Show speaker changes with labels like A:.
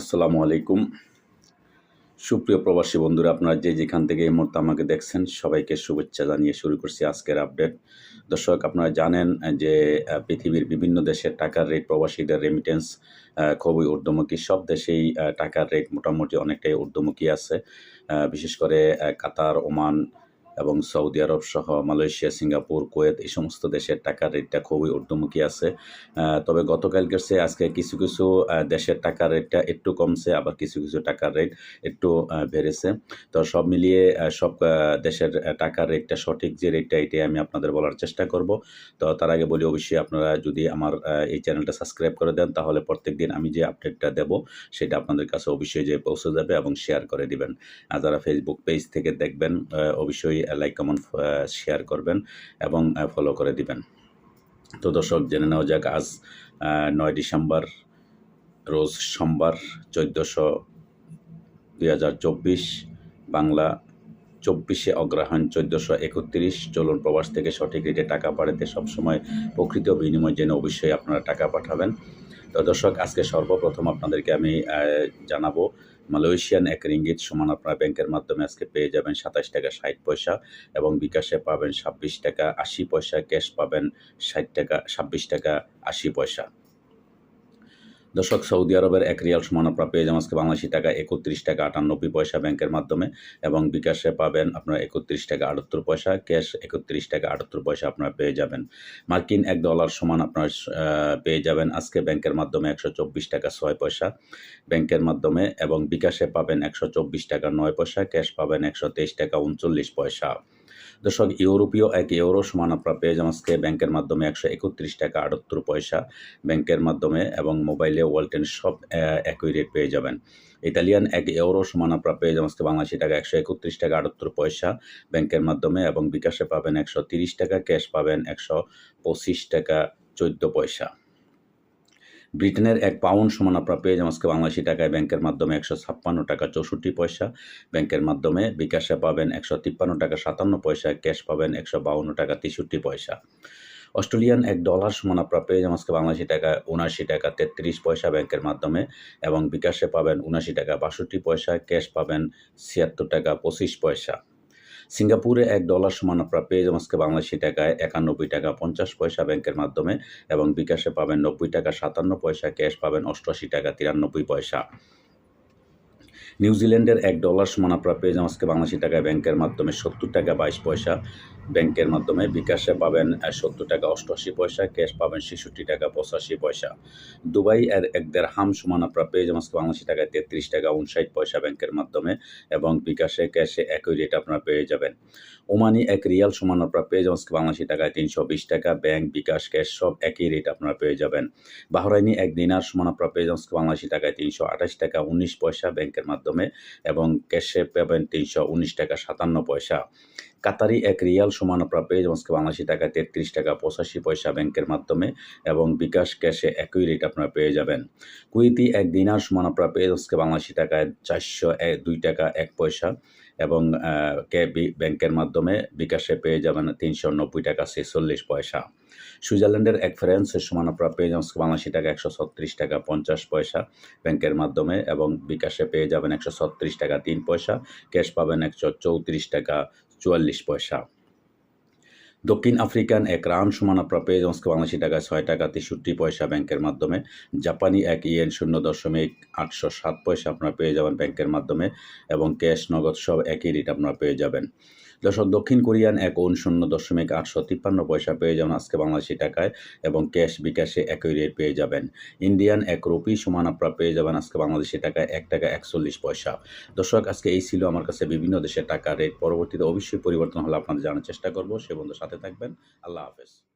A: আসসালামু আলাইকুম। সুপ্রিয় প্রবাসী বন্ধুরা, আপনারা যে যেখান থেকে এই মুহূর্তে আমাকে দেখছেন, সবাইকে শুভেচ্ছা জানিয়ে শুরু করছি আজকের আপডেট। দর্শক, আপনারা জানেন যে পৃথিবীর বিভিন্ন দেশের টাকার রেট, প্রবাসীদের রেমিটেন্স খুবই ঊর্ধ্বমুখী। সব দেশেই টাকার রেট মোটামুটি অনেকটাই ঊর্ধ্বমুখী আছে। বিশেষ করে কাতার, ওমান এবং সৌদি আরব সহ মালয়েশিয়া, সিঙ্গাপুর, কুয়েত এই সমস্ত দেশের টাকার রেটটা খুবই ঊর্ধ্বমুখী আছে। তবে গতকালকের চেয়ে আজকে কিছু কিছু দেশের টাকার রেটটা একটু কমছে, আবার কিছু কিছু টাকার রেট একটু বেড়েছে। তো সব মিলিয়ে সব দেশের টাকার রেটটা সঠিক যে রেটটা এটাই আমি আপনাদের বলার চেষ্টা করব। তো তার আগে বলি অবশ্যই আপনারা যদি আমার এই চ্যানেলটা সাবস্ক্রাইব করে দেন, তাহলে প্রত্যেকদিন আমি যে আপডেটটা দেব, সেটা আপনাদের কাছে অবশ্যই যে পৌঁছে যাবে এবং শেয়ার করে দিবেন। আর যারা ফেসবুক পেজ থেকে দেখবেন অবশ্যই লাইক কমেন্ট শেয়ার করবেন এবং ফলো করে দিবেন। তো দর্শক, জেনে নেওয়া যাক, আজ নয় ডিসেম্বর, রোজ সোমবার, চোদ্দোশো দুই হাজার চব্বিশ, বাংলা চব্বিশে অগ্রহায়ণ, চোদ্দোশো একত্রিশ, চলুন প্রবাস থেকে সঠিক রেটে টাকা পাঠাতে সবসময় প্রকৃত বিনিময় জেনে অবশ্যই আপনারা টাকা পাঠাবেন। তো দর্শক, আজকে সর্বপ্রথম আপনাদেরকে আমি জানাব মালয়েশিয়ান এক রিঙ্গিত সমান আপনারা ব্যাংকের মাধ্যমে আজকে পেয়ে যাবেন সাতাশ টাকা ষাট পয়সা এবং বিকাশে পাবেন ছাব্বিশ টাকা আশি পয়সা, ক্যাশ পাবেন ষাট টাকা, ছাব্বিশ টাকা আশি পয়সা। দর্শক সৌদি আরবের এক রিয়াল সমান আপনারা পেয়ে যাবেন আজকে বাংলাদেশি টাকা একত্রিশ টাকা আটানব্বই পয়সা ব্যাংকের মাধ্যমে এবং বিকাশে পাবেন আপনারা একত্রিশ টাকা আটাত্তর পয়সা, ক্যাশ একত্রিশ টাকা আটাত্তর পয়সা আপনারা পেয়ে যাবেন। মার্কিন এক ডলার সমান আপনারা পেয়ে যাবেন আজকে ব্যাংকের মাধ্যমে একশো চব্বিশ টাকা ছয় পয়সা ব্যাংকের মাধ্যমে এবং বিকাশে পাবেন একশো চব্বিশ টাকা নয় পয়সা, ক্যাশ পাবেন একশো তেইশ টাকা উনচল্লিশ পয়সা। দর্শক, ইউরোপীয় এক ইউরো সমান আপনারা পেয়ে যাবেন আজকে ব্যাংকের মাধ্যমে একশো একত্রিশ টাকা আটাত্তর পয়সা। ব্যাংকের মাধ্যমে এবং মোবাইলে ওয়ালটেন সব একই রেট পেয়ে যাবেন। ইতালিয়ান এক ইউরো সমান আপনারা পেয়ে যাবেন আজকে বাংলাদেশি টাকা একশো একত্রিশ টাকা আটাত্তর পয়সা। ব্যাংকের মাধ্যমে এবং বিকাশে পাবেন একশো তিরিশ টাকা, ক্যাশ পাবেন একশো পঁচিশ টাকা চোদ্দ পয়সা। ব্রিটেনের এক পাউন্ড সমান আপনারা পেয়ে যাবেন আজকে বাংলাদেশি টাকায়। ব্যাংকের মাধ্যমে একশো ছাপ্পান্ন টাকা চৌষট্টি পয়সা। ব্যাংকের মাধ্যমে বিকাশে পাবেন একশো তিপ্পান্ন টাকা সাতান্ন পয়সা, ক্যাশ পাবেন একশো বাউন্ন টাকা তেষট্টি পয়সা। অস্ট্রেলিয়ান এক ডলার সমান আপনারা পেয়ে যাবেন আজকে বাংলাদেশি টাকা উনাশি টাকা তেত্রিশ পয়সা ব্যাংকের মাধ্যমে এবং বিকাশে পাবেন উনাশি টাকা বাষট্টি পয়সা, ক্যাশ পাবেন ছিয়াত্তর টাকা পঁচিশ পয়সা। সিঙ্গাপুরে এক ডলার সমান আপনারা পেয়ে যাবেন আজকে বাংলাদেশি টাকায় একানব্বই টাকা পঞ্চাশ পয়সা ব্যাংকের মাধ্যমে এবং বিকাশে পাবেন নব্বই টাকা সাতান্ন পয়সা, ক্যাশ পাবেন অষ্টআশি টাকা তিরানব্বই পয়সা। নিউজিল্যান্ডের এক ডলার সমান আপনারা পেয়ে যাবেন আজকে বাংলাদেশি টাকায় ব্যাংকের মাধ্যমে সত্তর টাকা বাইশ পয়সা। ব্যাংকের মাধ্যমে বিকাশে পাবেন সত্তর টাকা অষ্টআশি পয়সা, ক্যাশ পাবেন ছেষট্টি টাকা পঁচাশি পয়সা। দুবাই এর এক দেড় হাম সমান আপনারা পেয়ে যাবেন বাংলাদেশি টাকায় তেত্রিশ টাকা উনষাট পয়সা ব্যাংকের মাধ্যমে এবং বিকাশে, ক্যাশে একই রেট আপনারা পেয়ে যাবেন। ওমানি এক রিয়াল সমান আপনারা পেয়ে যাবেন বাংলাদেশি টাকায় তিনশো বিশ টাকা, ব্যাংক, বিকাশ, ক্যাশ সব একই রেট আপনারা পেয়ে যাবেন। বাহরাইনি এক দিনার সমান আপনারা পেয়ে যাবেন বাংলাদেশি টাকায় তিনশো আঠাশ টাকা উনিশ পয়সা ব্যাংকের মাধ্যমে এবং ক্যাশে পাবেন তিনশো উনিশ টাকা সাতান্ন পয়সা। কাতারি এক রিয়াল সমান আপনারা পেয়ে যাবেন বাংলাদেশি টাকায় তেত্রিশ টাকা পঁচাশি পয়সা ব্যাংকের মাধ্যমে এবং বিকাশ ক্যাশে একই রেট আপনারা পেয়ে যাবেন। কুইতি এক দিনার সমান আপনারা পেয়ে যাবেন বাংলাদেশি টাকায় চারশো দুই টাকা এক পয়সা এবং কে ব্যাংকের মাধ্যমে বিকাশে পেয়ে যাবেন তিনশো নব্বই টাকা ছেচল্লিশ পয়সা। সুইজারল্যান্ডের এক ফ্রান্সের সমান আপনারা পেয়ে যাবেন বাংলাদেশি টাকা একশো ছত্রিশ টাকা পঞ্চাশ পয়সা ব্যাংকের মাধ্যমে এবং বিকাশে পেয়ে যাবেন একশো ছত্রিশ টাকা তিন পয়সা, ক্যাশ পাবেন একশো চৌত্রিশ টাকা চুয়াল্লিশ পয়সা। দক্ষিণ আফ্রিকান এক রান সমান আপনারা পেয়ে আজকে বাংলাদেশি টাকা ছয় টাকা তেষট্টি পয়সা ব্যাংকের মাধ্যমে, জাপানি এক ইয়েন শূন্য দশমিক আটশো সাত পয়সা আপনারা পেয়ে যাবেন ব্যাংকের মাধ্যমে এবং ক্যাশ নগদ সব একই রেট আপনারা পেয়ে যাবেন। দর্শক, দক্ষিণ কোরিয়ান এক ওন শূন্য দশমিক আটশো তিপ্পান্ন পয়সা পেয়ে যাবেন আজকে বাংলাদেশি টাকায় এবং ক্যাশ বিকাশে একই রেট পেয়ে যাবেন। ইন্ডিয়ান এক রুপি সমান আপনারা পেয়ে যাবেন আজকে বাংলাদেশি টাকায় এক টাকা একচল্লিশ পয়সা। দর্শক, আজকে এই ছিল আমার কাছে বিভিন্ন দেশের টাকা রেট পরবর্তীতে অবশ্যই পরিবর্তন হলে আপনাদের জানার চেষ্টা করব। সে বন্ধু সাথে থাকবেন। আল্লাহ হাফেজ।